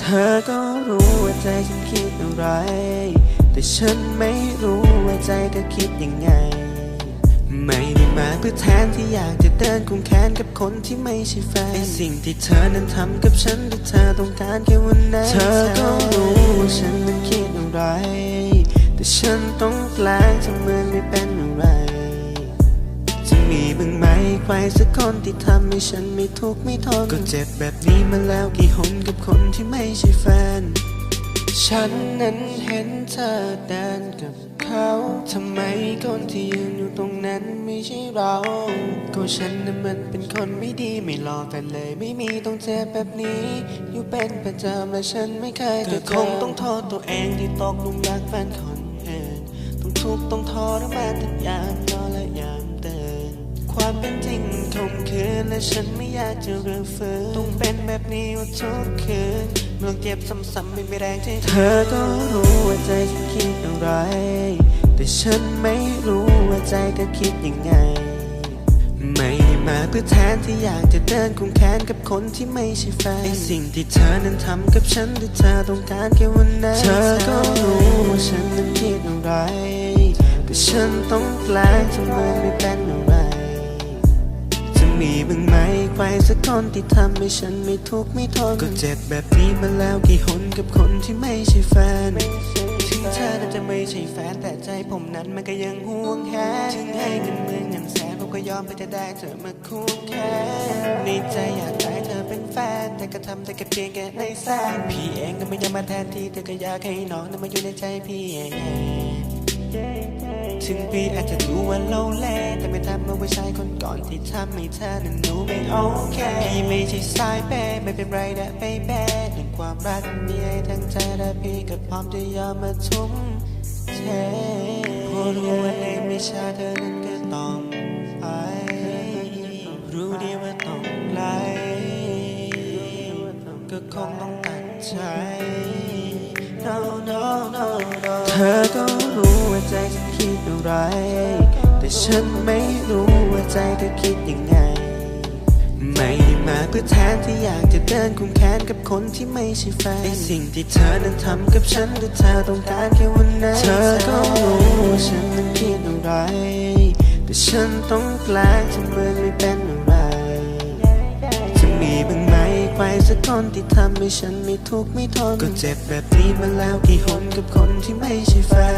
เธอก็รู้ว่าใจฉันคิดอะไร แต่ฉันไม่รู้ว่าใจเธอคิดยังไง ไม่ได้มาเพื่อแทนที่อยากจะเดินคุมแขนกับคนที่ไม่ใช่แฟนไอสิ่งที่เธอนั้นทำกับฉันที่เธอต้องการแค่วันนั้นเธอก็รู้ว่าฉันนั้นคิดอะไร แต่ฉันต้องแกล้งทำเหมือนไม่เป็นอะไร ใครสักคนที่ทำให้ฉันไม่ทุกข์ไม่ทนก็เจ็บแบบนี้มาแล้วกี่หนกับคนที่ไม่ใช่แฟน ฉันนั้นเห็นเธอเดินกับเขาทำไมคนที่ยืนอยู่ตรงนั้นไม่ใช่เรา ก็ฉันนั้นมันเป็นคนไม่ดีไม่รอแฟนเลยไม่มีต้องเจ็บแบบนี้ อยู่เป็นประจำและฉันไม่เคยจะคงต้องโทษตัวเองที่ตกหลุมรักแฟนคนอื่นต้องทุกข์ต้องทรมานทุกยามนอนและยามตื่น ความเป็นจริงมันคมคืน และฉันไม่อยากจะเรืองฟื้นต้องเป็นแบบนี้ทุกคืนเมื่อเจ็บซ้ำๆไม่มีแรงที่เธอก็รู้ว่าใจฉันคิดอะไร แต่ฉันไม่รู้ว่าใจเธอคิดยังไง ไม่มาเพื่อแทนที่อยากจะเดินคุมแขนกับคนที่ไม่ใช่แฟนไอสิ่งที่เธอนั้นทำกับฉันที่เธอต้องการแค่วันนั้นเธอก็รู้ว่าฉันนั้นคิดอะไร แต่ฉันต้องแกล้งทำเหมือนไม่เป็นอะไร มีบ้างไหมใครสักคนที่ทำให้ฉันไม่ทุกข์ไม่ทนก็เจ็บแบบนี้มาแล้วกี่หนกับคนที่ไม่ใช่แฟนถึงเธอนั้นจะไม่ใช่แฟนแต่ใจผมนั้นมันก็ยังห่วงแค่ถึงให้เงินหมื่นเงินแสนผมก็ยอมเพื่อจะได้เธอมาคู่แค่ในใจอยากได้เธอเป็นแฟนแต่ก็ทำได้แค่เพียงแค่ในแสนพี่เองก็ไม่ยากมาแทนที่แต่ก็อยากให้น้องนั้นมาอยู่ในใจพี่เอง ถึงพี่อาจจะดูว่าโลเล่แต่ไม่ทำเมื่อผู้ชายคนก่อนที่ทำให้เธอนั้นดูไม่โอเคพี่ไม่ใช่สายเปไม่เป็นไรนะเป้เป้เรื่งความรักมีให้ทั้งใจและพี่ก็พร้อมจะยอมมาทุ่มเทเพราะรู้ว่าในไม่ใช่เธอนั้นก็ต้องไปรู้ดีว่าต้องไกลก็คงต้องตัดใจ no no no no เธอก็รู้ว่าใจ ไร แต่ฉันไม่รู้ว่าใจเธอคิดยังไง ไม่มาเพื่อแทนที่อยากจะเดินคุมแขนกับคนที่ไม่ใช่แฟนไอสิ่งที่เธอนั้นทำกับฉันแต่เธอต้องการแค่วันนั้นเธอก็รู้ว่าฉันนั้นคิดอะไร แต่ฉันต้องแกล้งทำเหมือนไม่เป็นอะไร จะมีบ้างไหมใครสักคนที่ทำให้ฉันไม่ทุกข์ไม่ทนก็เจ็บแบบนี้มาแล้วกี่หนกับคนที่ไม่ใช่แฟน